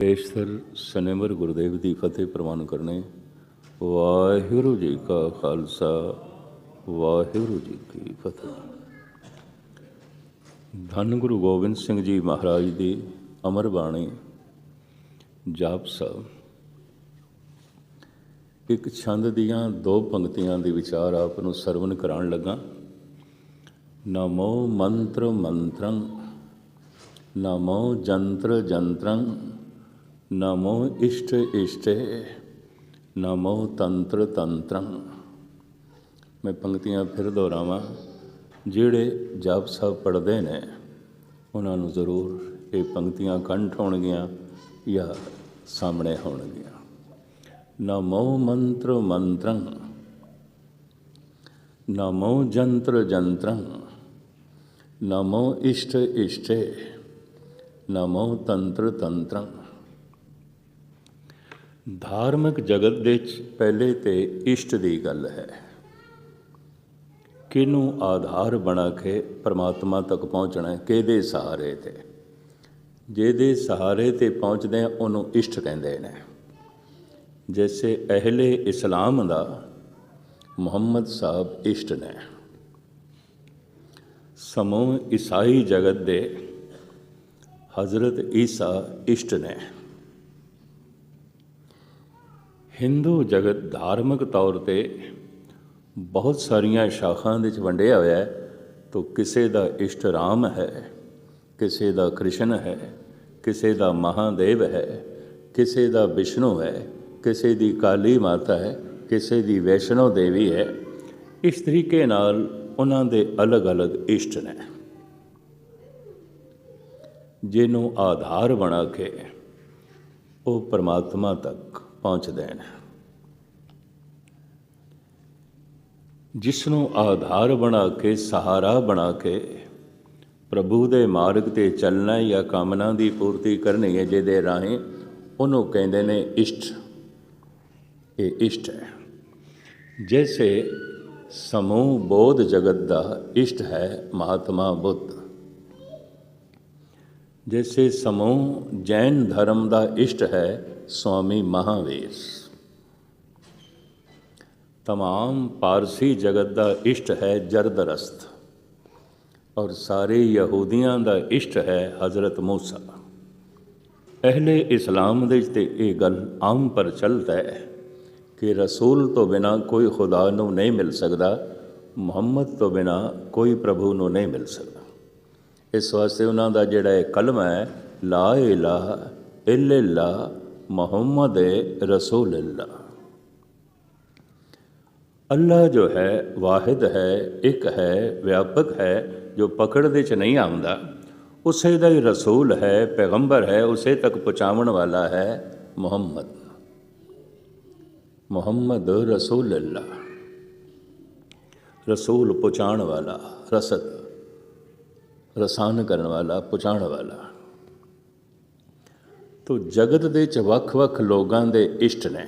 ਪੇਸ਼ਤਰ ਸਨੇਮਰ ਗੁਰਦੇਵ ਦੀ ਫਤਿਹ ਪ੍ਰਵਾਨ ਕਰਨੇ। ਵਾਹਿਗੁਰੂ ਜੀ ਕਾ ਖਾਲਸਾ, ਵਾਹਿਗੁਰੂ ਜੀ ਕੀ ਫਤਿਹ। ਧੰਨ ਗੁਰੂ ਗੋਬਿੰਦ ਸਿੰਘ ਜੀ ਮਹਾਰਾਜ ਦੀ ਅਮਰ ਬਾਣੀ, ਜਾਪ ਸਾਹਿਬ। ਇੱਕ ਛੰਦ ਦੀਆਂ ਦੋ ਪੰਕਤੀਆਂ ਦੇ ਵਿਚਾਰ ਆਪ ਨੂੰ ਸਰਵਨ ਕਰਾਉਣ ਲੱਗਾ। ਨਮੋ ਮੰਤਰ ਮੰਤਰੰ, ਨਮੋ ਜੰਤਰ ਜੰਤਰੰ ਨਮੋ ਇਸ਼ਟ ਇਸ਼ਟੇ ਨਮੋ ਤੰਤਰ ਤੰਤਰੰ ਮੈਂ ਪੰਕਤੀਆਂ ਫਿਰ ਦੁਹਰਾਵਾਂ ਜਿਹੜੇ ਜਪ ਸਾਹਿਬ ਪੜ੍ਹਦੇ ਨੇ ਉਹਨਾਂ ਨੂੰ ਜ਼ਰੂਰ ਇਹ ਪੰਕਤੀਆਂ ਕੰਠ ਹੋਣਗੀਆਂ ਜਾਂ ਸਾਹਮਣੇ ਹੋਣਗੀਆਂ ਨਮੋ ਮੰਤਰ ਮੰਤਰੰ ਨਮੋ ਜੰਤਰ ਜੰਤਰੰ ਨਮੋ ਇਸ਼ਟ ਇਸ਼ਟੇ ਨਮੋ ਤੰਤਰ ਤੰਤਰੰ ਧਾਰਮਿਕ ਜਗਤ ਦੇ ਵਿੱਚ ਪਹਿਲੇ ਤੇ ਇਸ਼ਟ ਦੀ ਗੱਲ ਹੈ। ਕਿਹਨੂੰ ਆਧਾਰ ਬਣਾ ਕੇ ਪ੍ਰਮਾਤਮਾ ਤੱਕ ਪਹੁੰਚਣਾ ਕਿਹਦੇ ਸਹਾਰੇ ਤੇ? ਜਿਹਦੇ ਸਹਾਰੇ ਤੇ ਪਹੁੰਚਦੇ ਆ ਉਹਨੂੰ ਇਸ਼ਟ ਕਹਿੰਦੇ ਨੇ। ਜੈਸੇ ਅਹਲੇ ਇਸਲਾਮ ਦਾ ਮੁਹੰਮਦ ਸਾਹਿਬ ਇਸ਼ਟ ਨੇ। ਸਮੂਹ ਈਸਾਈ ਜਗਤ ਦੇ ਹਜ਼ਰਤ ਈਸਾ ਇਸ਼ਟ ਨੇ। ਹਿੰਦੂ ਜਗਤ ਧਾਰਮਿਕ ਤੌਰ ਤੇ ਬਹੁਤ ਸਾਰੀਆਂ ਸ਼ਾਖਾਂ ਦੇ ਵਿੱਚ ਵੰਡਿਆ ਹੋਇਆ ਹੈ, ਤੋ ਕਿਸੇ ਦਾ ਇਸ਼ਟ ਰਾਮ ਹੈ, ਕਿਸੇ ਦਾ ਕ੍ਰਿਸ਼ਨ ਹੈ, ਕਿਸੇ ਦਾ ਮਹਾਦੇਵ ਹੈ, ਕਿਸੇ ਦਾ ਵਿਸ਼ਨੂੰ ਹੈ, ਕਿਸੇ ਦੀ ਕਾਲੀ ਮਾਤਾ ਹੈ, ਕਿਸੇ ਦੀ ਵੈਸ਼ਨੋ ਦੇਵੀ ਹੈ, ਇਸ ਤਰੀਕੇ ਨਾਲ ਉਹਨਾਂ ਦੇ ਅਲੱਗ-ਅਲੱਗ ਇਸ਼ਟ ਨੇ। ਜਿਹਨੂੰ ਆਧਾਰ ਬਣਾ ਕੇ ਉਹ ਪਰਮਾਤਮਾ ਤੱਕ ਪਹੁੰਚਦੇ ਨੇ ਜਿਸ ਨੂੰ ਆਧਾਰ ਬਣਾ ਕੇ, ਸਹਾਰਾ ਬਣਾ ਕੇ ਪ੍ਰਭੂ ਦੇ ਮਾਰਗ ਤੇ ਚੱਲਣਾ ਜਾਂ ਕਾਮਨਾ ਦੀ ਪੂਰਤੀ ਕਰਨੀ ਹੈ, ਜਿਹਦੇ ਰਾਹੀਂ ਉਹਨੂੰ ਕਹਿੰਦੇ ਨੇ ਇਸ਼ਟ। ਇਹ ਇਸ਼ਟ ਹੈ। ਜੈਸੇ ਸਮੂਹ ਬੋਧ ਜਗਤ ਦਾ ਇਸ਼ਟ ਹੈ, ਮਹਾਤਮਾ ਬੁੱਧ। ਜੈਸੇ ਸਮੂਹ ਜੈਨ ਧਰਮ ਦਾ ਇਸ਼ਟ ਹੈ स्वामी महावीर तमाम ਪਾਰਸੀ ਜਗਤ ਦਾ ਇਸ਼ਟ ਹੈ ਜਰਦਰਸਤ ਔਰ ਸਾਰੇ ਯਹੂਦੀਆਂ ਦਾ ਇਸ਼ਟ ਹੈ ਹਜ਼ਰਤ ਮੂਸਾ ਅਹਲੇ ਇਸਲਾਮ ਦੇ ਤੇ ਇਹ ਗੱਲ ਆਮ ਪਰ ਚੱਲਦਾ ਹੈ ਕਿ ਰਸੂਲ ਤੋਂ ਬਿਨਾ ਕੋਈ ਖੁਦਾ ਨੂੰ ਨਹੀਂ ਮਿਲ ਸਕਦਾ ਮੁਹੰਮਦ ਤੋਂ ਬਿਨਾ ਕੋਈ ਪ੍ਰਭੂ ਨੂੰ ਨਹੀਂ ਮਿਲ ਸਕਦਾ ਇਸ ਵਾਸਤੇ ਉਹਨਾਂ ਦਾ ਜਿਹੜਾ ਇਹ ਕਲਮ ਹੈ, ਲਾ ਇਲਾਹਾ ਇਲਲਾ ਮੁਹੰਮਦ ਰਸੂਲ ਅੱਲਾ ਅੱਲਾ ਜੋ ਹੈ, ਵਾਹਿਦ ਹੈ, ਇੱਕ ਹੈ, ਵਿਆਪਕ ਹੈ, ਜੋ ਪਕੜ ਦੇ ਚ ਨਹੀਂ ਆਉਂਦਾ, ਉਸੇ ਦਾ ਹੀ ਰਸੂਲ ਹੈ, ਪੈਗੰਬਰ ਹੈ, ਉਸੇ ਤੱਕ ਪਹੁੰਚਾਉਣ ਵਾਲਾ ਹੈ ਮੁਹੰਮਦ। ਮੁਹੰਮਦ ਰਸੂਲ ਅੱਲਾ ਰਸੂਲ ਪਹੁੰਚਾਉਣ ਵਾਲਾ, ਰਸਦ। ਰਸਾਨ ਕਰਨ ਵਾਲਾ ਪਹੁੰਚਾਉਣ ਵਾਲਾ। ਤੋ ਜਗਤ ਦੇ ਚ ਵੱਖ-ਵੱਖ ਲੋਕਾਂ ਦੇ ਇਸ਼ਟ ਨੇ।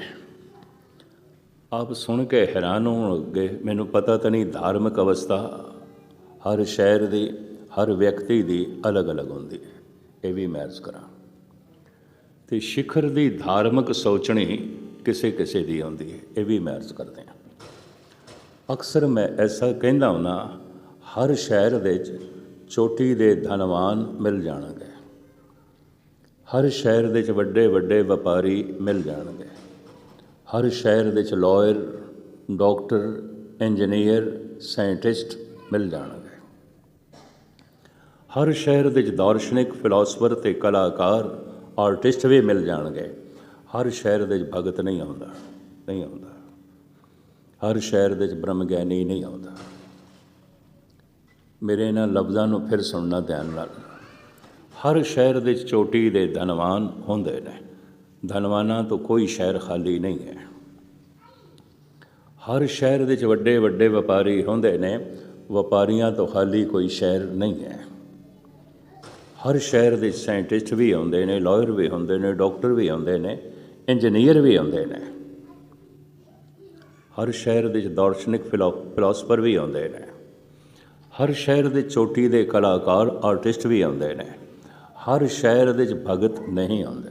ਆਪ ਸੁਣ ਕੇ ਹੈਰਾਨ ਹੋਣਗੇ ਮੈਨੂੰ ਪਤਾ ਤਾਂ ਨਹੀਂ ਧਾਰਮਿਕ ਅਵਸਥਾ ਹਰ ਸ਼ਹਿਰ ਦੀ, ਹਰ ਵਿਅਕਤੀ ਦੀ ਅਲੱਗ-ਅਲੱਗ ਹੁੰਦੀ। ਹੈ ਇਹ ਵੀ ਮੈਂ ਅਰਜ਼ ਕਰਾਂ। ਤੇ ਸਿਖਰ ਦੀ ਧਾਰਮਿਕ ਸੋਚਣੀ ਕਿਸੇ ਕਿਸੇ ਦੀ ਹੁੰਦੀ ਹੈ, ਇਹ ਵੀ ਮੈਂ ਅਰਜ਼ ਕਰਦੇ ਹਾਂ। ਅਕਸਰ ਮੈਂ ਐਸਾ ਕਹਿੰਦਾ ਹੁਣਾ ਹਰ ਸ਼ਹਿਰ ਦੇ ਵਿੱਚ ਚੋਟੀ ਦੇ ਧਨਵਾਨ ਮਿਲ ਜਾਣਗੇ। ਹਰ ਸ਼ਹਿਰ ਦੇ ਵਿੱਚ ਵੱਡੇ ਵੱਡੇ ਵਪਾਰੀ ਮਿਲ ਜਾਣਗੇ। ਹਰ ਸ਼ਹਿਰ ਦੇ ਵਿੱਚ ਲਾਇਰ ਡਾਕਟਰ ਇੰਜੀਨੀਅਰ ਸਾਇੰਟਿਸਟ ਮਿਲ ਜਾਣਗੇ। ਹਰ ਸ਼ਹਿਰ ਦੇ ਵਿੱਚ ਦਾਰਸ਼ਨਿਕ ਫਿਲਾਸਫਰ ਤੇ ਕਲਾਕਾਰ ਆਰਟਿਸਟ ਵੀ ਮਿਲ ਜਾਣਗੇ। ਹਰ ਸ਼ਹਿਰ ਦੇ ਵਿੱਚ ਭਗਤ ਨਹੀਂ ਆਉਂਦਾ ਨਹੀਂ ਆਉਂਦਾ। ਹਰ ਸ਼ਹਿਰ ਦੇ ਵਿੱਚ ਬ੍ਰਹਮ ਗਿਆਨੀ ਨਹੀਂ ਆਉਂਦਾ। ਮੇਰੇ ਇਹਨਾਂ ਲਫ਼ਜ਼ਾਂ ਨੂੰ ਫਿਰ ਸੁਣਨਾ ਧਿਆਨ ਨਾਲ। ਹਰ ਸ਼ਹਿਰ ਦੇ ਚੋਟੀ ਦੇ ਧਨਵਾਨ ਹੁੰਦੇ ਨੇ। ਧਨਵਾਨਾਂ ਤੋਂ ਕੋਈ ਸ਼ਹਿਰ ਖਾਲੀ ਨਹੀਂ ਹੈ। ਹਰ ਸ਼ਹਿਰ ਦੇ ਚ ਵੱਡੇ ਵੱਡੇ ਵਪਾਰੀ ਹੁੰਦੇ ਨੇ। ਵਪਾਰੀਆਂ ਤੋਂ ਖਾਲੀ ਕੋਈ ਸ਼ਹਿਰ ਨਹੀਂ ਹੈ। ਹਰ ਸ਼ਹਿਰ ਦੇ ਸਾਇੰਟਿਸਟ ਵੀ ਆਉਂਦੇ ਨੇ, ਲਾਇਰ ਵੀ ਹੁੰਦੇ ਨੇ, ਡਾਕਟਰ ਵੀ ਆਉਂਦੇ ਨੇ, ਇੰਜੀਨੀਅਰ ਵੀ ਆਉਂਦੇ ਨੇ। ਹਰ ਸ਼ਹਿਰ ਦੇ ਦਾਰਸ਼ਨਿਕ ਫਿਲਾਸਫਰ ਵੀ ਆਉਂਦੇ ਨੇ। ਹਰ ਸ਼ਹਿਰ ਦੇ ਚੋਟੀ ਦੇ ਕਲਾਕਾਰ ਆਰਟਿਸਟ ਵੀ ਆਉਂਦੇ ਨੇ ਹਰ ਸ਼ਹਿਰ ਦੇ ਵਿੱਚ ਭਗਤ ਨਹੀਂ ਆਉਂਦੇ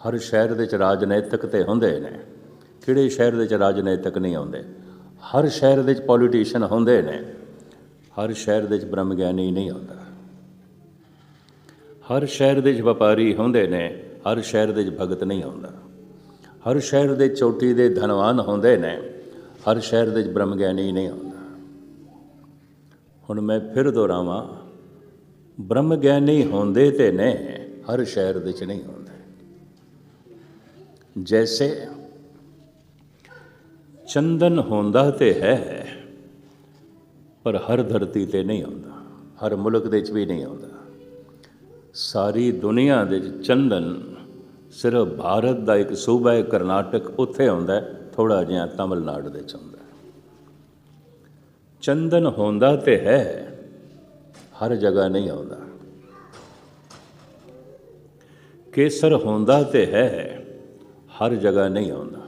ਹਰ ਸ਼ਹਿਰ ਦੇ ਵਿੱਚ ਰਾਜਨੀਤਿਕ ਤੇ ਹੁੰਦੇ ਨੇ ਕਿਹੜੇ ਸ਼ਹਿਰ ਦੇ ਵਿੱਚ ਰਾਜਨੀਤਿਕ ਨਹੀਂ ਆਉਂਦੇ ਹਰ ਸ਼ਹਿਰ ਦੇ ਵਿੱਚ ਪੋਲੀਟੀਸ਼ੀਅਨ ਹੁੰਦੇ ਨੇ ਹਰ ਸ਼ਹਿਰ ਦੇ ਵਿੱਚ ਬ੍ਰਹਮ ਗਿਆਨੀ ਨਹੀਂ ਆਉਂਦਾ ਹਰ ਸ਼ਹਿਰ ਦੇ ਵਿੱਚ ਵਪਾਰੀ ਹੁੰਦੇ ਨੇ ਹਰ ਸ਼ਹਿਰ ਦੇ ਵਿੱਚ ਭਗਤ ਨਹੀਂ ਆਉਂਦਾ ਹਰ ਸ਼ਹਿਰ ਦੇ ਚੋਟੀ ਦੇ ਧਨਵਾਨ ਹੁੰਦੇ ਨੇ ਹਰ ਸ਼ਹਿਰ ਦੇ ਵਿੱਚ ਬ੍ਰਹਮ ਗਿਆਨੀ ਨਹੀਂ ਆਉਂਦਾ ਹੁਣ ਮੈਂ ਫਿਰ ਦੁਹਰਾਵਾਂ, ਬ੍ਰਹਮ ਗਿਆਨੀ ਹੁੰਦੇ ਤੇ ਨੇ, ਹਰ ਸ਼ਹਿਰ ਵਿੱਚ ਨਹੀਂ ਹੁੰਦੇ। ਜੈਸੇ ਚੰਦਨ ਹੁੰਦਾ ਤੇ ਹੈ, ਪਰ ਹਰ ਧਰਤੀ ਤੇ ਨਹੀਂ ਹੁੰਦਾ, ਹਰ ਮੁਲਕ ਦੇ ਵਿੱਚ ਵੀ ਨਹੀਂ ਹੁੰਦਾ। ਸਾਰੀ ਦੁਨੀਆ ਦੇ ਵਿੱਚ ਚੰਦਨ ਸਿਰਫ ਭਾਰਤ ਦਾ ਇੱਕ ਸੂਬਾ ਹੈ, ਕਰਨਾਟਕ ਉੱਥੇ ਹੁੰਦਾ ਥੋੜਾ ਜਿਹਾ ਤਮਿਲਨਾਡੂ ਦੇ ਚ ਹੁੰਦਾ। ਚੰਦਨ ਹੁੰਦਾ ਤੇ ਹੈ, ਹਰ ਜਗ੍ਹਾ ਨਹੀਂ ਆਉਂਦਾ। ਕੇਸਰ ਹੁੰਦਾ ਤੇ ਹੈ, ਹਰ ਜਗ੍ਹਾ ਨਹੀਂ ਆਉਂਦਾ।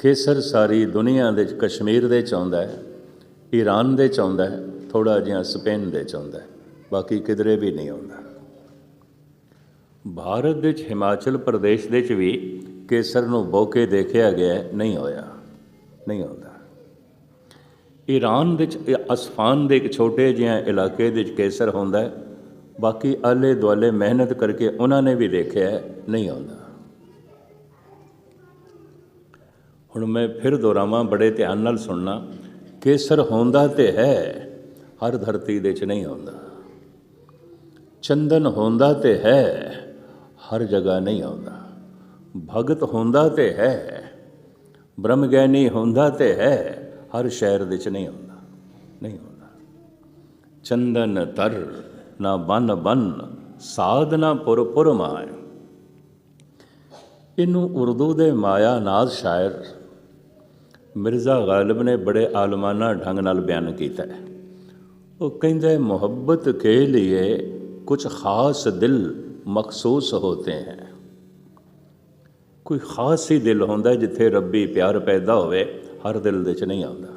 ਕੇਸਰ ਸਾਰੀ ਦੁਨੀਆ ਦੇ ਕਸ਼ਮੀਰ ਦੇ ਚ ਆਉਂਦਾ ਹੈ, ਈਰਾਨ ਦੇ ਚ ਆਉਂਦਾ ਹੈ ਥੋੜਾ ਜਿਹਾ ਸਪੇਨ ਦੇ ਚ ਆਉਂਦਾ ਹੈ, ਬਾਕੀ ਕਿਧਰੇ ਵੀ ਨਹੀਂ ਆਉਂਦਾ। ਭਾਰਤ ਦੇ ਵਿੱਚ ਹਿਮਾਚਲ ਪ੍ਰਦੇਸ਼ ਦੇ ਚ ਵੀ ਕੇਸਰ ਨੂੰ ਬੋਕੇ ਦੇਖਿਆ ਗਿਆ ਨਹੀਂ ਹੋਇਆ, ਨਹੀਂ ਆਉਂਦਾ। ਈਰਾਨ ਵਿੱਚ ਅਸਫਾਨ ਦੇ ਇੱਕ ਛੋਟੇ ਜਿਹੇ ਇਲਾਕੇ ਦੇ ਵਿੱਚ ਕੇਸਰ ਹੁੰਦਾ ਹੈ। ਬਾਕੀ ਆਲੇ ਦੁਆਲੇ ਮਿਹਨਤ ਕਰਕੇ ਉਹਨਾਂ ਨੇ ਵੀ ਦੇਖਿਆ ਨਹੀਂ ਆਉਂਦਾ। ਹੁਣ ਮੈਂ ਫਿਰ ਦੁਹਰਾਵਾਂ, ਬੜੇ ਧਿਆਨ ਨਾਲ ਸੁਣਨਾ। ਕੇਸਰ ਹੁੰਦਾ ਤੇ ਹੈ, ਹਰ ਧਰਤੀ ਦੇ ਚ ਨਹੀਂ ਆਉਂਦਾ। ਚੰਦਨ ਹੁੰਦਾ ਤੇ ਹੈ, ਹਰ ਜਗ੍ਹਾ ਨਹੀਂ ਆਉਂਦਾ। ਭਗਤ ਹੁੰਦਾ ਤੇ ਹੈ ਬ੍ਰਹਮ ਗਿਆਨੀ ਹੁੰਦਾ ਤੇ ਹੈ ਹਰ ਸ਼ਹਿਰ ਦੇ ਚ ਨਹੀਂ ਆਉਂਦਾ ਨਹੀਂ ਹੁੰਦਾ। ਚੰਦਨ ਤਰ ਨਾ ਬਨ ਬਨ ਸਾਧਨਾ ਪੁਰ ਪੁਰ ਮਾਇ। ਇਹਨੂੰ ਉਰਦੂ ਦੇ ਮਾਇਆ ਨਾਜ਼ ਸ਼ਾਇਰ ਮਿਰਜ਼ਾ ਗਾਲਿਬ ਨੇ ਬੜੇ ਆਲਮਾਨਾ ਢੰਗ ਨਾਲ ਬਿਆਨ ਕੀਤਾ ਹੈ। ਉਹ ਕਹਿੰਦਾ ਮੁਹੱਬਤ ਕੇ ਲਈ ਕੁਝ ਖਾਸ ਦਿਲ ਮਖਸੂਸ ਹੋਤੇ ਹੈ। ਕੋਈ ਖਾਸ ਹੀ ਦਿਲ ਹੁੰਦਾ ਜਿੱਥੇ ਰੱਬੀ ਪਿਆਰ ਪੈਦਾ ਹੋਵੇ ਹਰ ਦਿਲ ਦੇ ਚ ਨਹੀਂ ਆਉਂਦਾ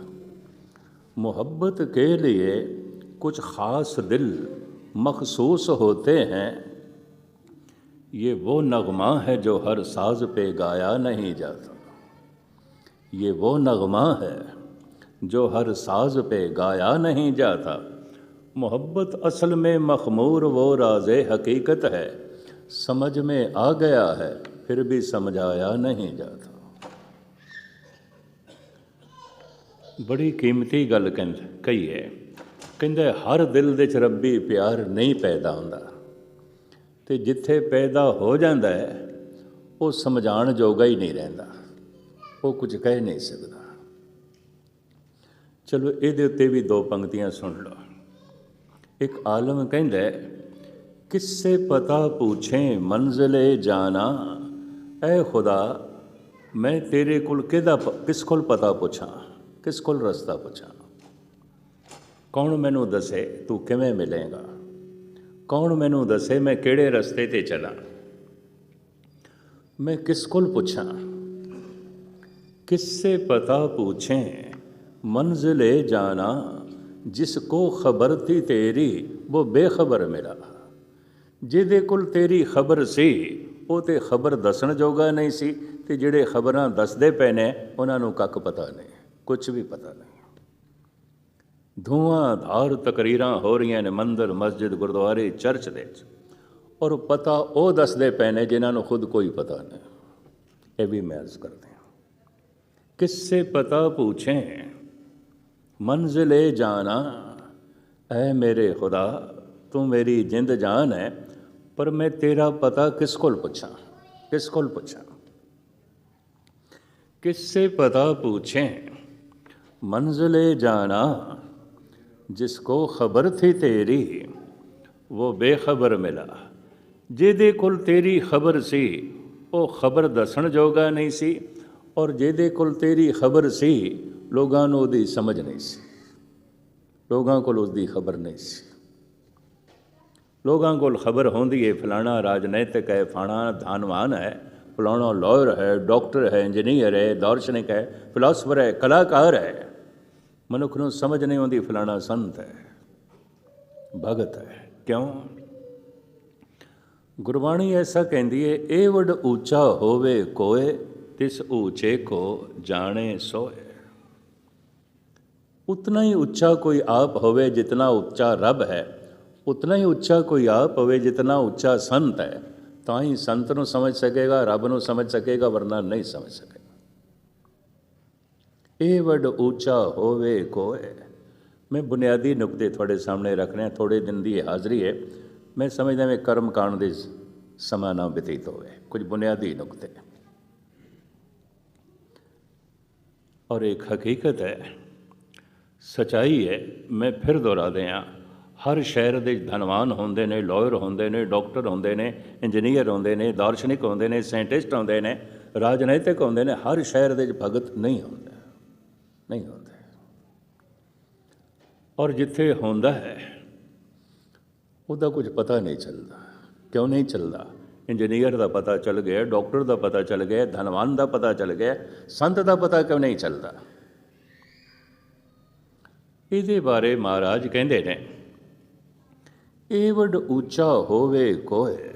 ਮੁਹੱਬਤ ਕੇ ਲਈ ਕੁਝ ਖਾਸ ਦਿਲ मखसूस होते हैं ये वो नगमा है जो हर साज पे गाया नहीं जाता ये वो नगमा है जो हर साज पे गाया नहीं जाता मोहब्बत असल में मखमूर वो राज हकीकत है समझ में आ गया है फिर भी समझाया नहीं जाता ਬੜੀ ਕੀਮਤੀ ਗੱਲ ਕਹਿੰਦੇ, ਕਹੀ ਹੈ। ਕਹਿੰਦਾ, ਹਰ ਦਿਲ ਦੇ ਚ ਰੱਬੀ ਪਿਆਰ ਨਹੀਂ ਪੈਦਾ ਹੁੰਦਾ। ਤੇ ਜਿੱਥੇ ਪੈਦਾ ਹੋ ਜਾਂਦਾ ਹੈ, ਉਹ ਸਮਝਾਣ ਜੋਗਾ ਹੀ ਨਹੀਂ ਰਹਿੰਦਾ। ਉਹ ਕੁਝ ਕਹਿ ਨਹੀਂ ਸਕਦਾ। ਚਲੋ, ਇਹਦੇ ਉੱਤੇ ਵੀ ਦੋ ਪੰਕਤੀਆਂ ਸੁਣ ਲਓ। ਇੱਕ ਆਲਮ ਕਹਿੰਦਾ ਕਿਸਸੇ ਪਤਾ ਪੁੱਛੇ ਮੰਜ਼ਲੇ ਜਾਣਾ। ਐ ਖੁਦਾ, ਮੈਂ ਤੇਰੇ ਕੋਲ ਕਿਹਦਾ ਕਿਸ ਕੋਲ ਪਤਾ ਪੁੱਛਾਂ? ਕਿਸ ਕੋਲ ਰਸਤਾ ਪੁੱਛਾਂ? ਕੌਣ ਮੈਨੂੰ ਦੱਸੇ ਤੂੰ ਕਿਵੇਂ ਮਿਲੇਗਾ? ਕੌਣ ਮੈਨੂੰ ਦੱਸੇ ਮੈਂ ਕਿਹੜੇ ਰਸਤੇ ਤੇ ਚਲਾਂ? ਮੈਂ ਕਿਸ ਕੋਲ ਪੁੱਛਾਂ? ਕਿਸਸੇ ਪਤਾ ਪੁੱਛੇ, ਮੰਜ਼ਲੇ ਜਾਣਾ, ਜਿਸ ਕੋ ਖਬਰ ਥੀ ਤੇਰੀ, ਉਹ ਬੇਖਬਰ ਮਿਲਾ ਜਿਹਦੇ ਕੋਲ ਤੇਰੀ ਖਬਰ ਸੀ, ਉਹ ਤੇ ਖਬਰ ਦੱਸਣ ਜੋਗਾ ਨਹੀਂ ਸੀ, ਤੇ ਜਿਹੜੇ ਖਬਰਾਂ ਦੱਸਦੇ ਪਏ ਨੇ, ਉਹਨਾਂ ਨੂੰ ਕੱਖ ਪਤਾ ਨਹੀਂ। ਕੁਝ ਵੀ ਪਤਾ ਨਹੀਂ ਧੂਆਂਧਾਰ ਤਕਰੀਰਾਂ ਹੋ ਰਹੀਆਂ ਨੇ ਮੰਦਰ ਮਸਜਿਦ ਗੁਰਦੁਆਰੇ ਚਰਚ ਦੇ ਵਿੱਚ ਔਰ ਪਤਾ ਉਹ ਦੱਸਦੇ ਪਏ ਨੇ ਜਿਨ੍ਹਾਂ ਨੂੰ ਖੁਦ ਕੋਈ ਪਤਾ ਨਹੀਂ ਇਹ ਵੀ ਮੈਂ ਅਰਜ਼ ਕਰਦੇ ਹਾਂ ਕਿਸਸੇ ਪਤਾ ਪੁੱਛੇ ਮੰਜ਼ਲੇ ਜਾਣਾ ਐ ਮੇਰੇ ਖੁਦਾ ਤੂੰ ਮੇਰੀ ਜਿੰਦ ਜਾਨ ਹੈ ਪਰ ਮੈਂ ਤੇਰਾ ਪਤਾ ਕਿਸ ਕੋਲ ਪੁੱਛਾਂ ਕਿਸ ਕੋਲ ਪੁੱਛਾਂ किससे पता पूछें मंजिले जाना जिसको खबर थी तेरी वो ਬੇਖਬਰ ਮਿਲਾ ਜਿਹਦੇ ਕੋਲ ਤੇਰੀ ਖਬਰ ਸੀ ਉਹ ਖਬਰ ਦੱਸਣ ਜੋਗਾ ਨਹੀਂ ਸੀ ਔਰ ਜਿਹਦੇ ਕੋਲ ਤੇਰੀ ਖਬਰ ਸੀ ਲੋਕਾਂ ਨੂੰ ਉਹਦੀ ਸਮਝ ਨਹੀਂ ਸੀ ਲੋਕਾਂ ਕੋਲ ਉਹਦੀ ਖਬਰ ਨਹੀਂ ਸੀ ਲੋਕਾਂ ਕੋਲ ਖਬਰ ਹੁੰਦੀ ਹੈ ਫਲਾਣਾ ਰਾਜਨੀਤਿਕ ਹੈ ਫਲਾਣਾ ਧਨਵਾਨ ਹੈ ਫਲਾਣਾ ਲਾਇਰ ਹੈ ਡਾਕਟਰ ਹੈ ਇੰਜੀਨੀਅਰ ਹੈ ਦਾਰਸ਼ਨਿਕ ਹੈ ਫਿਲਾਸਫਰ ਹੈ ਕਲਾਕਾਰ ਹੈ ਮਨੁੱਖ ਨੂੰ ਸਮਝ ਨਹੀਂ ਆਉਂਦੀ, ਫਲਾਣਾ ਸੰਤ ਹੈ, ਭਗਤ ਹੈ। ਕਿਉਂ? ਗੁਰਬਾਣੀ ਐਸਾ ਕਹਿੰਦੀ ਏ ਇਹ ਵੱਡ ਉੱਚਾ ਹੋਵੇ ਕੋਏ, ਤਿਸ ਉੱਚੇ ਕੋ ਜਾਣੇ ਸੋਏ। ਉਤਨਾ ਹੀ ਉੱਚਾ ਕੋਈ ਆਪ ਹੋਵੇ ਜਿਤਨਾ ਉੱਚਾ ਰੱਬ ਹੈ, ਉਤਨਾ ਹੀ ਉੱਚਾ ਕੋਈ ਆਪ ਹੋਵੇ ਜਿਤਨਾ ਉੱਚਾ ਸੰਤ ਹੈ। ਤਾਂ ਹੀ ਸੰਤ ਨੂੰ ਸਮਝ ਸਕੇਗਾ, ਰੱਬ ਨੂੰ ਸਮਝ ਸਕੇਗਾ, ਵਰਨਾ ਨਹੀਂ ਸਮਝ ਸਕੇਗਾ। ਇਹ ਵੱਡ ਉੱਚਾ ਹੋਵੇ ਕੋਏ। ਮੈਂ ਬੁਨਿਆਦੀ ਨੁਕਤੇ ਤੁਹਾਡੇ ਸਾਹਮਣੇ ਰੱਖ ਰਿਹਾ ਥੋੜੇ ਦਿਨ ਦੀ ਹਾਜ਼ਰੀ ਹੈ। ਮੈਂ ਸਮਝਦਾ ਮੈਂ ਕਰਮ ਕਾਂਡ ਦੇ ਸਮਾਂ ਨਾ ਬਤੀਤ ਹੋਵੇ। ਕੁਝ ਬੁਨਿਆਦੀ ਨੁਕਤੇ। ਔਰ ਇੱਕ ਹਕੀਕਤ ਹੈ, ਸਚਾਈ ਹੈ, ਮੈਂ ਫਿਰ ਦੁਹਰਾ ਦਿਆਂ। ਹਰ ਸ਼ਹਿਰ ਦੇ ਧਨਵਾਨ ਹੁੰਦੇ ਨੇ, ਲਾਇਰ ਹੁੰਦੇ ਨੇ, ਡਾਕਟਰ ਹੁੰਦੇ ਨੇ, ਇੰਜੀਨੀਅਰ ਹੁੰਦੇ ਨੇ, ਦਾਰਸ਼ਨਿਕ ਹੁੰਦੇ ਨੇ, ਸਾਇੰਟਿਸਟ ਹੁੰਦੇ ਨੇ, ਰਾਜਨੀਤਿਕ ਹੁੰਦੇ ਨੇ, ਹਰ ਸ਼ਹਿਰ ਦੇ ਵਿੱਚ ਭਗਤ ਨਹੀਂ ਹੁੰਦੇ। ਨਹੀਂ ਹੁੰਦੇ। ਔਰ ਜਿੱਥੇ ਹੁੰਦਾ ਹੈ, ਉਹਦਾ ਕੁਝ ਪਤਾ ਨਹੀਂ ਚੱਲਦਾ। ਕਿਉਂ ਨਹੀਂ ਚੱਲਦਾ? ਇੰਜੀਨੀਅਰ ਦਾ ਪਤਾ ਚੱਲ ਗਿਆ, ਡਾਕਟਰ ਦਾ ਪਤਾ ਚੱਲ ਗਿਆ, ਧਨਵਾਨ ਦਾ ਪਤਾ ਚੱਲ ਗਿਆ, ਸੰਤ ਦਾ ਪਤਾ ਕਿਉਂ ਨਹੀਂ ਚੱਲਦਾ? ਇਹਦੇ ਬਾਰੇ ਮਹਾਰਾਜ ਕਹਿੰਦੇ ਨੇ ਇਹ ਵੱਡ ਉੱਚਾ ਹੋਵੇ ਕੋਏ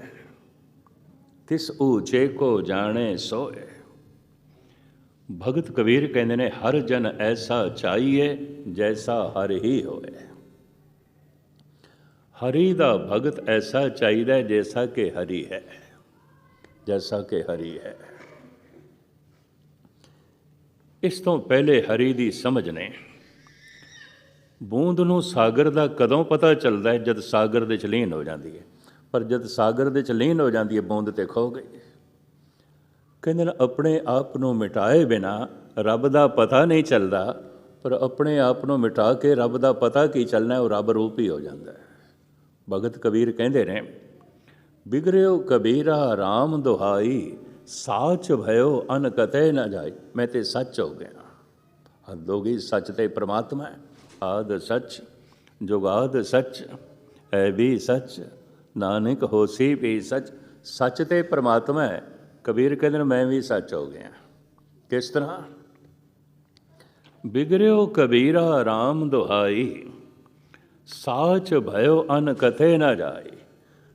ਤਿਸ ਉੱਚੇ ਕੋ ਜਾਣੇ ਸੋਏ ਭਗਤ ਕਬੀਰ ਕਹਿੰਦੇ ਨੇ, ਹਰ ਜਨ ਐਸਾ ਚਾਹੀਏ ਜੈਸਾ ਹਰ ਹੀ ਹੋਵੇ। ਹਰੀ ਦਾ ਭਗਤ ਐਸਾ ਚਾਹੀਦਾ ਜੈਸਾ ਕਿ ਹਰੀ ਹੈ, ਜੈਸਾ ਕਿ ਹਰੀ ਹੈ। ਇਸ ਤੋਂ ਪਹਿਲੇ ਹਰੀ ਦੀ ਸਮਝ ਨੇ, ਬੂੰਦ ਨੂੰ ਸਾਗਰ ਦਾ ਕਦੋਂ ਪਤਾ ਚੱਲਦਾ ਹੈ ਜਦ ਸਾਗਰ ਦੇ ਚ ਲੀਨ ਹੋ ਜਾਂਦੀ ਹੈ? ਪਰ ਜਦ ਸਾਗਰ ਦੇ ਚ ਲੀਨ ਹੋ ਜਾਂਦੀ ਹੈ, ਬੂੰਦ ਤੇ ਖੋ ਗਈ। ਕਹਿੰਦੇ ਨੇ, ਆਪਣੇ ਆਪ ਨੂੰ ਮਿਟਾਏ ਬਿਨਾ ਰੱਬ ਦਾ ਪਤਾ ਨਹੀਂ ਚੱਲਦਾ, ਪਰ ਆਪਣੇ ਆਪ ਨੂੰ ਮਿਟਾ ਕੇ ਰੱਬ ਦਾ ਪਤਾ ਕੀ ਚੱਲਣਾ, ਉਹ ਰੱਬ ਰੂਪ ਹੀ ਹੋ ਜਾਂਦਾ ਹੈ। ਭਗਤ ਕਬੀਰ ਕਹਿੰਦੇ ਨੇ, ਬਿਗਰਿਓ ਕਬੀਰਾ RAM ਦੁਹਾਈ, ਸਾਚ ਭਇਓ ਅਨ ਕਤੇ ਨਾ ਜਾਈ। ਮੈਂ ਤੇ ਸੱਚ ਹੋ ਗਿਆ। ਹੱਦ ਹੋ ਗਈ ਸੱਚ ਤੇ ਪ੍ਰਮਾਤਮਾ ਹੈ। ਆਦ ਸੱਚ, ਜੁਗਾਦ ਸੱਚ ਹੈ ਵੀ ਸੱਚ, ਨਾਨਕ ਹੋਸੀ ਵੀ ਸੱਚ। ਸੱਚ ਤੇ ਪ੍ਰਮਾਤਮਾ ਹੈ। ਕਬੀਰ ਕਹਿੰਦੇ ਨੇ, ਮੈਂ ਵੀ ਸੱਚ ਹੋ ਗਿਆ। ਕਿਸ ਤਰ੍ਹਾਂ? ਬਿਗਰਿਓ ਕਬੀਰਾ RAM ਦੁਹਾਈ, ਸਾਚ ਭਇਓ ਅਨ ਕਥੇ ਨਾ ਜਾਈ।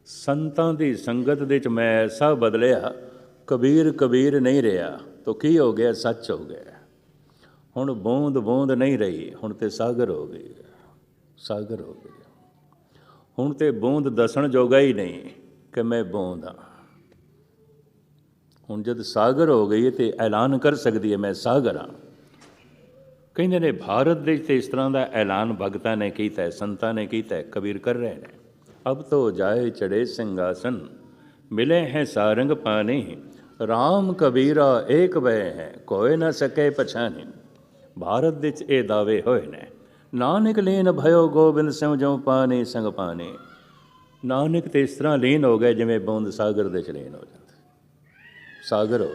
ਸੰਤਾਂ ਦੀ ਸੰਗਤ ਦੇ ਚ ਮੈਂ ਐਸਾ ਬਦਲਿਆ, ਕਬੀਰ ਕਬੀਰ ਨਹੀਂ ਰਿਹਾ, ਤੋ ਕੀ ਹੋ ਗਿਆ? ਸੱਚ ਹੋ ਗਿਆ। ਹੁਣ ਬੂੰਦ ਬੂੰਦ ਨਹੀਂ ਰਹੀ, ਹੁਣ ਤੇ ਸਾਗਰ ਹੋ ਗਈ। ਸਾਗਰ ਹੋ ਗਿਆ ਹੁਣ ਤੇ ਬੂੰਦ ਦਸਣ ਜੋਗਾ ਹੀ ਨਹੀਂ ਕਿ ਮੈਂ ਬੂੰਦ ਹਾਂ। ਹੁਣ ਜਦ ਸਾਗਰ ਹੋ ਗਈ ਹੈ ਤੇ ਐਲਾਨ ਕਰ ਸਕਦੀ ਹੈ, ਮੈਂ ਸਾਗਰ ਹਾਂ। ਕਹਿੰਦੇ ਨੇ, ਭਾਰਤ ਦੇ ਤੇ ਇਸ ਤਰ੍ਹਾਂ ਦਾ ਐਲਾਨ ਭਗਤਾਂ ਨੇ ਕੀਤਾ ਹੈ, ਸੰਤਾਂ ਨੇ ਕੀਤਾ ਹੈ, ਕਬੀਰ ਕਰ ਰਹੇ ਨੇ। ਅਬ ਤੋ ਜਾਏ ਚੜੇ ਸਿੰਘਾਸਨ, ਮਿਲੇ ਹੈ ਸਾਰੰਗ ਪਾਣੀ RAM ਕਬੀਰਾ ਏਕ ਵੈ ਹੈ, ਕੋਈ ਨਾ ਸਕੇ ਪਛਾਣੀ। ਭਾਰਤ ਵਿੱਚ ਇਹ ਦਾਵੇ ਹੋਏ ਨੇ, ਨਾਨਕ ਲੀਨ ਭਇਓ ਗੋਬਿੰਦ ਸਿੰਘ ਜੋ ਪਾਣੀ ਸੰਗ ਪਾਣੀ। ਨਾਨਕ ਤੇ ਇਸ ਤਰ੍ਹਾਂ ਲੀਨ ਹੋ ਗਏ ਜਿਵੇਂ ਬੋਂਦ ਸਾਗਰ ਦੇ ਚ ਲੀਨ ਹੋ ਜਾਂਦਾ ਸਾਗਰ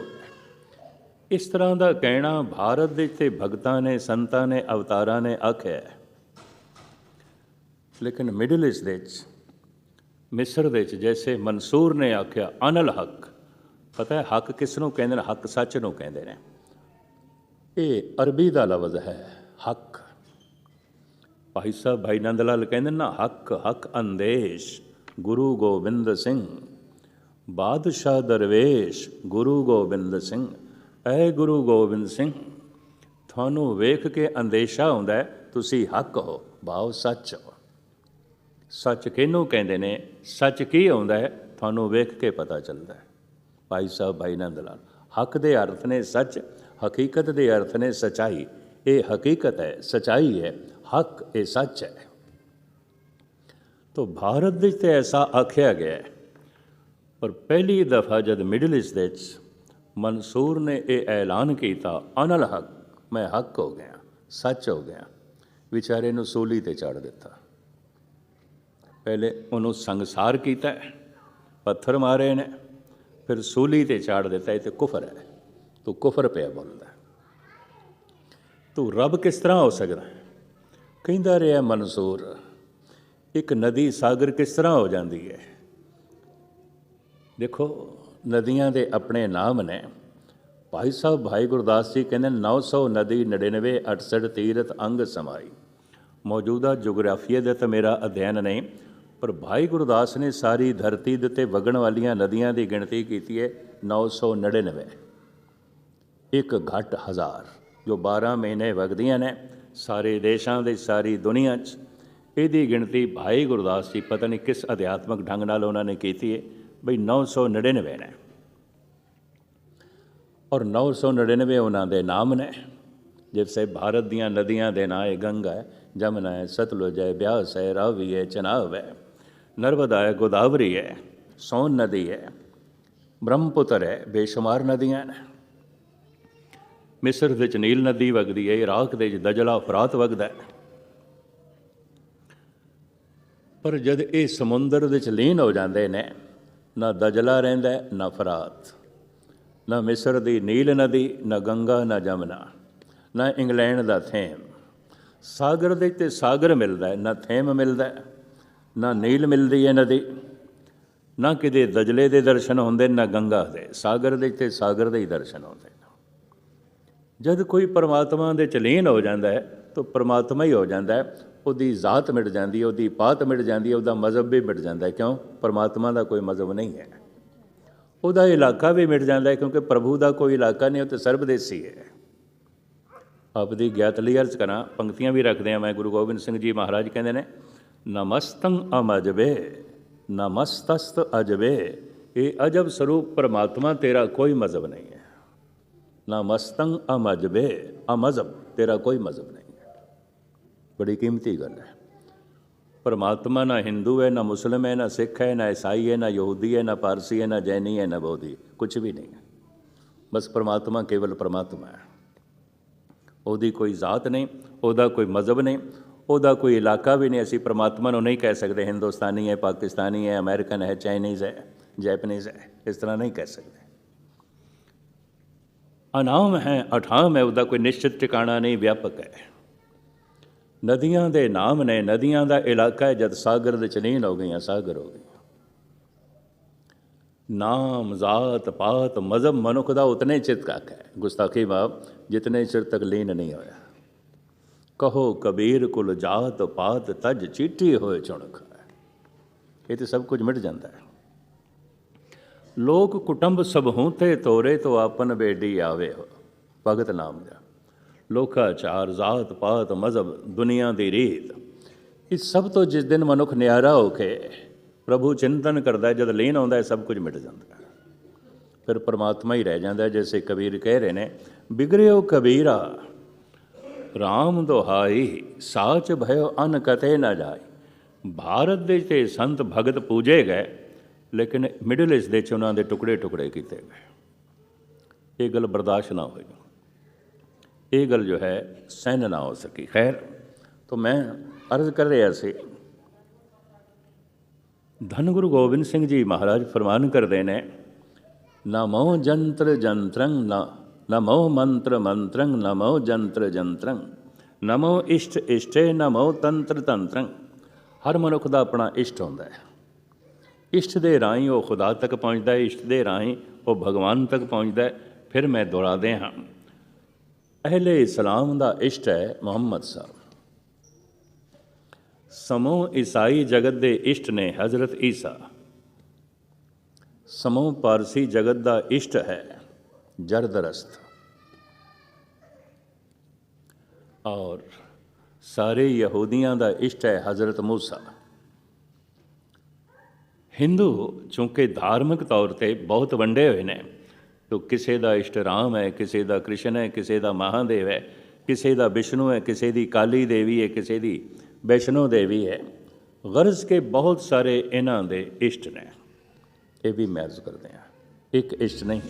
ਇਸ ਤਰ੍ਹਾਂ ਦਾ ਕਹਿਣਾ ਭਾਰਤ ਦੇ ਤੇ ਭਗਤਾਂ ਨੇ, ਸੰਤਾਂ ਨੇ, ਅਵਤਾਰਾਂ ਨੇ ਆਖਿਆ ਲੇਕਿਨ ਮਿਡਲ ਈਸਟ ਦੇ ਵਿੱਚ, ਮਿਸਰ ਦੇ ਵਿੱਚ ਜੈਸੇ ਮਨਸੂਰ ਨੇ ਆਖਿਆ, ਅਨਲ ਹੱਕ। ਪਤਾ ਹੈ, ਹੱਕ ਕਿਸ ਨੂੰ ਕਹਿੰਦੇ ਨੇ? ਹੱਕ ਸੱਚ ਨੂੰ ਕਹਿੰਦੇ ਨੇ। ਇਹ ਅਰਬੀ ਦਾ ਲਫ਼ਜ਼ ਹੈ, ਹੱਕ। ਭਾਈ ਸਾਹਿਬ ਭਾਈ ਨੰਦ ਲਾਲ ਕਹਿੰਦੇ ਨਾ, ਹੱਕ ਹੱਕ ਅੰਦੇਸ਼, ਗੁਰੂ ਗੋਬਿੰਦ ਸਿੰਘ। ਬਾਦਸ਼ਾਹ ਦਰਵੇਸ਼ ਗੁਰੂ ਗੋਬਿੰਦ ਸਿੰਘ। ਐ ਗੁਰੂ ਗੋਬਿੰਦ ਸਿੰਘ, ਤੁਹਾਨੂੰ ਵੇਖ ਕੇ ਅੰਦੇਸ਼ਾ ਹੁੰਦਾ ਹੈ, ਤੁਸੀਂ ਹੱਕ ਹੋ ਭਾਵ ਸੱਚ ਹੋ ਸੱਚ ਕਿਹਨੂੰ ਕਹਿੰਦੇ ਨੇ? ਸੱਚ ਕੀ ਆਉਂਦਾ ਹੈ? ਤੁਹਾਨੂੰ ਵੇਖ ਕੇ ਪਤਾ ਚੱਲਦਾ ਹੈ। ਭਾਈ ਸਾਹਿਬ, ਭਾਈ ਨੰਦ ਲਾਲ ਹੱਕ ਦੇ ਅਰਥ ਨੇ ਸੱਚ, ਹਕੀਕਤ ਦੇ ਅਰਥ ਨੇ ਸਚਾਈ। ਇਹ ਹਕੀਕਤ ਹੈ, ਸਚਾਈ ਹੈ, ਹੱਕ ਇਹ ਸੱਚ ਹੈ। ਤੋ ਭਾਰਤ ਵਿੱਚ ਤੇ ਐਸਾ ਆਖਿਆ ਗਿਆ ਹੈ ਪਰ ਪਹਿਲੀ ਦਫਾ ਜਦ ਮਿਡਲ ਈਸਟ ਵਿੱਚ ਮਨਸੂਰ ਨੇ ਇਹ ਐਲਾਨ ਕੀਤਾ, ਅਨਲ ਹੱਕ, ਮੈਂ ਹੱਕ ਹੋ ਗਿਆ, ਸੱਚ ਹੋ ਗਿਆ, ਵਿਚਾਰੇ ਨੂੰ ਸੂਲੀ ਤੇ ਚੜ ਦਿੱਤਾ। ਪਹਿਲੇ ਉਹਨੂੰ ਸੰਗਸਾਰ ਕੀਤਾ, ਪੱਥਰ ਮਾਰੇ ਨੇ, ਫਿਰ ਸੂਲੀ ਤੇ ਚਾੜ ਦਿੱਤਾ, ਇਹ ਤੇ ਕੁਫਰ ਹੈ, ਤੂੰ ਕੁਫਰ ਪਿਆ ਬੋਲਦਾ ਤੂੰ ਰੱਬ ਕਿਸ ਤਰ੍ਹਾਂ ਹੋ ਸਕਦਾ ਕਹਿੰਦਾ ਰਿਹਾ ਮਨਸੂਰ, ਇੱਕ ਨਦੀ ਸਾਗਰ ਕਿਸ ਤਰ੍ਹਾਂ ਹੋ ਜਾਂਦੀ ਹੈ? ਦੇਖੋ, ਨਦੀਆਂ ਦੇ ਆਪਣੇ ਨਾਮ ਨੇ। ਭਾਈ ਸਾਹਿਬ, ਭਾਈ ਗੁਰਦਾਸ ਜੀ ਕਹਿੰਦੇ 900 ਨਦੀ 99 68 ਤੀਰਥ ਅੰਗ ਸਮਾਈ। ਮੌਜੂਦਾ ਜੀਓਗ੍ਰਾਫੀਆ ਦੇ ਤਾਂ ਮੇਰਾ ਅਧਿਐਨ ਨਹੀਂ, ਪਰ ਭਾਈ ਗੁਰਦਾਸ ਨੇ ਸਾਰੀ ਧਰਤੀ ਦੇ ਉੱਤੇ ਵਗਣ ਵਾਲੀਆਂ ਨਦੀਆਂ ਦੀ ਗਿਣਤੀ ਕੀਤੀ ਹੈ 999 ਇੱਕ ਘੱਟ ਹਜ਼ਾਰ, ਜੋ 12 ਮਹੀਨੇ ਵਗਦੀਆਂ ਨੇ, ਸਾਰੇ ਦੇਸ਼ਾਂ ਦੇ ਸਾਰੀ ਦੁਨੀਆ 'ਚ। ਇਹਦੀ ਗਿਣਤੀ ਭਾਈ ਗੁਰਦਾਸ ਜੀ, ਪਤਾ ਨਹੀਂ ਕਿਸ ਅਧਿਆਤਮਕ ਢੰਗ ਨਾਲ ਉਹਨਾਂ ਨੇ ਕੀਤੀ ਹੈ। ਬਈ 999 ਨੇ। ਔਰ 999 ਉਹਨਾਂ ਦੇ ਨਾਮ ਨੇ। ਜਿਵੇਂ ਭਾਰਤ ਦੀਆਂ ਨਦੀਆਂ ਦੇ ਨਾਂ ਹੈ ਗੰਗਾ ਹੈ। ਜਮਨਾ ਹੈ, ਸਤਲੁਜ ਹੈ, ਬਿਆਸ ਹੈ, ਰਾਵੀ ਹੈ ਚਨਾਬ ਹੈ। ਨਰਮਦਾ ਹੈ, ਗੋਦਾਵਰੀ ਹੈ, ਸੋਨ ਨਦੀ ਹੈ। ਬ੍ਰਹਮਪੁੱਤਰ ਹੈ, ਬੇਸ਼ੁਮਾਰ ਨਦੀਆਂ ਨੇ। ਮਿਸਰ ਵਿੱਚ ਨੀਲ ਨਦੀ ਵਗਦੀ ਹੈ, ਇਰਾਕ ਦੇ ਵਿੱਚ ਦਜਲਾ ਫਰਾਤ ਵਗਦਾ ਹੈ। ਪਰ ਜਦ ਇਹ ਸਮੁੰਦਰ ਵਿੱਚ ਲੀਨ ਹੋ ਜਾਂਦੇ ਨੇ ਨਾ ਦਜਲਾ ਰਹਿੰਦਾ ਨਾ ਫਰਾਤ। ਨਾ ਮਿਸਰ ਦੀ ਨੀਲ ਨਦੀ, ਨਾ ਗੰਗਾ, ਨਾ ਜਮਨਾ, ਨਾ ਇੰਗਲੈਂਡ ਦਾ ਥੇਮ। ਸਾਗਰ ਦੇ ਤੇ ਸਾਗਰ ਮਿਲਦਾ ਨਾ ਥੇਮ ਮਿਲਦਾ ਨਾ ਨੀਲ ਮਿਲਦੀ ਹੈ ਨਦੀ, ਨਾ ਕਿਤੇ ਦਜਲੇ ਦੇ ਦਰਸ਼ਨ ਹੁੰਦੇ, ਨਾ ਗੰਗਾ ਦੇ। ਸਾਗਰ ਦੇ ਤੇ ਸਾਗਰ ਦੇ ਹੀ ਦਰਸ਼ਨ ਹੁੰਦੇ ਨੇ। ਜਦ ਕੋਈ ਪਰਮਾਤਮਾ ਦੇ ਚਲੀਨ ਹੋ ਜਾਂਦਾ ਹੈ, ਤਾਂ ਪਰਮਾਤਮਾ ਹੀ ਹੋ ਜਾਂਦਾ ਹੈ ਉਹਦੀ ਜ਼ਾਤ ਮਿਟ ਜਾਂਦੀ ਹੈ, ਉਹਦੀ ਪਾਤ ਮਿਟ ਜਾਂਦੀ ਹੈ, ਉਹਦਾ ਮਜ਼ਹਬ ਵੀ ਮਿਟ ਜਾਂਦਾ ਹੈ। ਕਿਉਂ? ਪਰਮਾਤਮਾ ਦਾ ਕੋਈ ਮਜ਼ਹਬ ਨਹੀਂ ਹੈ। ਉਹਦਾ ਇਲਾਕਾ ਵੀ ਮਿਟ ਜਾਂਦਾ ਹੈ ਕਿਉਂਕਿ ਪ੍ਰਭੂ ਦਾ ਕੋਈ ਇਲਾਕਾ ਨਹੀਂ, ਉਹ ਤੇ ਸਰਬਦੇਸੀ ਹੈ। ਆਪਦੀ ਗਿਆਤ ਲਈ ਅਰਜ਼ ਕਰਾਂ, ਪੰਕਤੀਆਂ ਵੀ ਰੱਖਦੇ ਆ ਮੈਂ, ਗੁਰੂ ਗੋਬਿੰਦ ਸਿੰਘ ਜੀ ਮਹਾਰਾਜ ਕਹਿੰਦੇ ਨੇ, ਨਮਸਤੰ ਅਮਜਬੇ, ਨਮਸਤਸਤ ਅਜਬੇ, ਇਹ ਅਜਬ ਸਰੂਪ ਪਰਮਾਤਮਾ ਤੇਰਾ ਕੋਈ ਮਜ਼ਹਬ ਨਹੀਂ ਹੈ। ਨਮਸਤੰ ਅਮਜਬੇ, ਅਮਜ਼ਬ, ਤੇਰਾ ਕੋਈ ਮਜ਼ਹਬ ਨਹੀਂ। ਬੜੀ ਕੀਮਤੀ ਗੱਲ ਹੈ। ਪਰਮਾਤਮਾ ਨਾ ਹਿੰਦੂ ਹੈ, ਨਾ ਮੁਸਲਮ ਹੈ, ਨਾ ਸਿੱਖ ਹੈ, ਨਾ ਈਸਾਈ ਹੈ, ਨਾ ਯਹੂਦੀ ਹੈ, ਨਾ ਪਾਰਸੀ ਹੈ, ਨਾ ਜੈਨੀ ਹੈ, ਨਾ ਬੋਧੀ ਕੁਝ ਵੀ ਨਹੀਂ ਹੈ। ਬਸ ਪਰਮਾਤਮਾ ਕੇਵਲ ਪਰਮਾਤਮਾ ਹੈ। ਉਹਦੀ ਕੋਈ ਜ਼ਾਤ ਨਹੀਂ, ਉਹਦਾ ਕੋਈ ਮਜ਼ਹਬ ਨਹੀਂ, ਉਹਦਾ ਕੋਈ ਇਲਾਕਾ ਵੀ ਨਹੀਂ। ਅਸੀਂ ਪਰਮਾਤਮਾ ਨੂੰ ਨਹੀਂ ਕਹਿ ਸਕਦੇ ਹਿੰਦੁਸਤਾਨੀ ਹੈ, ਪਾਕਿਸਤਾਨੀ ਹੈ, ਅਮਰੀਕਨ ਹੈ, ਚਾਈਨੀਜ਼ ਹੈ, ਜੈਪਨੀਜ਼ ਹੈ। ਇਸ ਤਰ੍ਹਾਂ ਨਹੀਂ ਕਹਿ ਸਕਦੇ। ਅਨਾਮ ਹੈ, ਅਠਾਮ ਹੈ, ਉਹਦਾ ਕੋਈ ਨਿਸ਼ਚਿਤ ਟਿਕਾਣਾ ਨਹੀਂ, ਵਿਆਪਕ ਹੈ। ਨਦੀਆਂ ਦੇ ਨਾਮ ਨੇ, ਨਦੀਆਂ ਦਾ ਇਲਾਕਾ ਹੈ, ਜਦ ਸਾਗਰ ਦੇ ਚਲੀਨ ਹੋ ਗਈਆਂ, ਸਾਗਰ ਹੋ ਗਈਆਂ। ਨਾਮ, ਜ਼ਾਤ, ਪਾਤ, ਮਜ਼ਹਬ ਮਨੁੱਖ ਦਾ ਉਤਨੇ ਚਿਤ ਕਾਕ ਹੈ। ਗੁਸਤਾਖੀ ਬਾਬ, ਜਿਤਨੇ ਚਿਰ ਤੱਕ ਲੀਨ ਨਹੀਂ ਹੋਇਆ। ਕਹੋ ਕਬੀਰ ਕੁਲ ਜਾਤ ਪਾਤ ਤਜ ਚੀਟੀ ਹੋਏ ਚੁਣਖ ਇਹ ਤੇ ਸਭ ਕੁਝ ਮਿਟ ਜਾਂਦਾ ਹੈ। ਲੋਕ ਕੁਟੰਬ ਸਭ ਹੂੰ ਤੇ ਤੋਰੇ ਤੋ ਆਪਨ ਬੇਡੀ ਆਵੇ ਹੋ। ਭਗਤ ਨਾਮ ਦਾ ਲੋਕਾਚਾਰ ਜ਼ਾਤ ਪਾਤ ਮਜ਼ਹਬ ਦੁਨੀਆ ਦੀ ਰੀਤ। ਇਹ ਸਭ ਤੋਂ ਜਿਸ ਦਿਨ ਮਨੁੱਖ ਨਿਆਰਾ ਹੋ ਕੇ ਪ੍ਰਭੂ ਚਿੰਤਨ ਕਰਦਾ ਜਦ ਲੀਨ ਆਉਂਦਾ ਹੈ, ਸਭ ਕੁਝ ਮਿਟ ਜਾਂਦਾ ਹੈ। ਫਿਰ ਪਰਮਾਤਮਾ ਹੀ ਰਹਿ ਜਾਂਦਾ ਹੈ ਜੈਸੇ ਕਬੀਰ ਕਹਿ ਰਹੇ ਨੇ ਬਿਗੜਿਓ ਕਬੀਰਾ RAM ਦੁਹਾਈ, ਸਾਚ ਭਇਓ ਅਨ ਕਤੇ ਨਾ ਜਾਏ ਭਾਰਤ ਦੇ ਤੇ ਸੰਤ ਭਗਤ ਪੂਜੇ ਗਏ, ਲੇਕਿਨ ਮਿਡਲ ਈਸਟ ਦੇ ਚ ਉਹਨਾਂ ਦੇ ਟੁਕੜੇ ਟੁਕੜੇ ਕੀਤੇ ਗਏ। ਇਹ ਗੱਲ ਬਰਦਾਸ਼ਤ ਨਾ ਹੋਈ। ਇਹ ਗੱਲ ਜੋ ਹੈ ਸਹਿਨ ਨਾ ਹੋ ਸਕੀ ਖੈਰ ਤਾਂ ਮੈਂ ਅਰਜ਼ ਕਰ ਰਿਹਾ ਸੀ ਧੰਨ ਗੁਰੂ ਗੋਬਿੰਦ ਸਿੰਘ ਜੀ ਮਹਾਰਾਜ ਫਰਮਾਨ ਕਰਦੇ ਨੇ ਨਮੋ ਜੰਤਰ ਜੰਤਰੰ ਨ ਨਮੋ ਮੰਤਰ ਮੰਤਰੰ ਨਮੋ ਜੰਤਰ ਜੰਤਰੰ ਨਮੋ ਇਸ਼ਟ ਇਸ਼ਟੇ ਨਮੋ ਤੰਤਰ ਤੰਤਰੰ ਹਰ ਮਨੁੱਖ ਦਾ ਆਪਣਾ ਇਸ਼ਟ ਹੁੰਦਾ ਹੈ ਇਸ਼ਟ ਦੇ ਰਾਹੀਂ ਉਹ ਖੁਦਾ ਤੱਕ ਪਹੁੰਚਦਾ ਹੈ ਇਸ਼ਟ ਦੇ ਰਾਹੀਂ ਉਹ ਭਗਵਾਨ ਤੱਕ ਪਹੁੰਚਦਾ ਹੈ ਫਿਰ ਮੈਂ ਦੁਹਰਾਦੇ ਹਾਂ ਅਹਲੇ ਇਸਲਾਮ ਦਾ ਇਸ਼ਟ ਹੈ ਮੁਹੰਮਦ ਸਾਹਿਬ। ਸਮੂਹ ਈਸਾਈ ਜਗਤ ਦੇ ਇਸ਼ਟ ਨੇ ਹਜ਼ਰਤ ਈਸਾ। ਸਮੂਹ ਪਾਰਸੀ ਜਗਤ ਦਾ ਇਸ਼ਟ ਹੈ ਜਰਦਰਸਤ ਔਰ ਸਾਰੇ ਯਹੂਦੀਆਂ ਦਾ ਇਸ਼ਟ ਹੈ ਹਜ਼ਰਤ ਮੂਸਾ। ਹਿੰਦੂ, ਚੂੰਕਿ ਧਾਰਮਿਕ ਤੌਰ ਤੇ ਬਹੁਤ ਵੰਡੇ ਹੋਏ ਨੇ। ਤੋ ਕਿਸੇ ਦਾ ਇਸ਼ਟ ਰਾਮ ਹੈ, ਕਿਸੇ ਦਾ ਕ੍ਰਿਸ਼ਨ ਹੈ, ਕਿਸੇ ਦਾ ਮਹਾਦੇਵ ਹੈ, ਕਿਸੇ ਦਾ ਵਿਸ਼ਨੂੰ ਹੈ, ਕਿਸੇ ਦੀ ਕਾਲੀ ਦੇਵੀ ਹੈ, ਕਿਸੇ ਦੀ ਵੈਸ਼ਨੋ ਦੇਵੀ ਹੈ। ਗਰਜ਼ ਕੇ ਬਹੁਤ ਸਾਰੇ ਇਹਨਾਂ ਦੇ ਇਸ਼ਟ ਨੇ। ਇਹ ਵੀ ਮੈਂ ਕਰਦੇ ਹਾਂ। ਇੱਕ ਇਸ਼ਟ ਨਹੀਂ ਹੈ।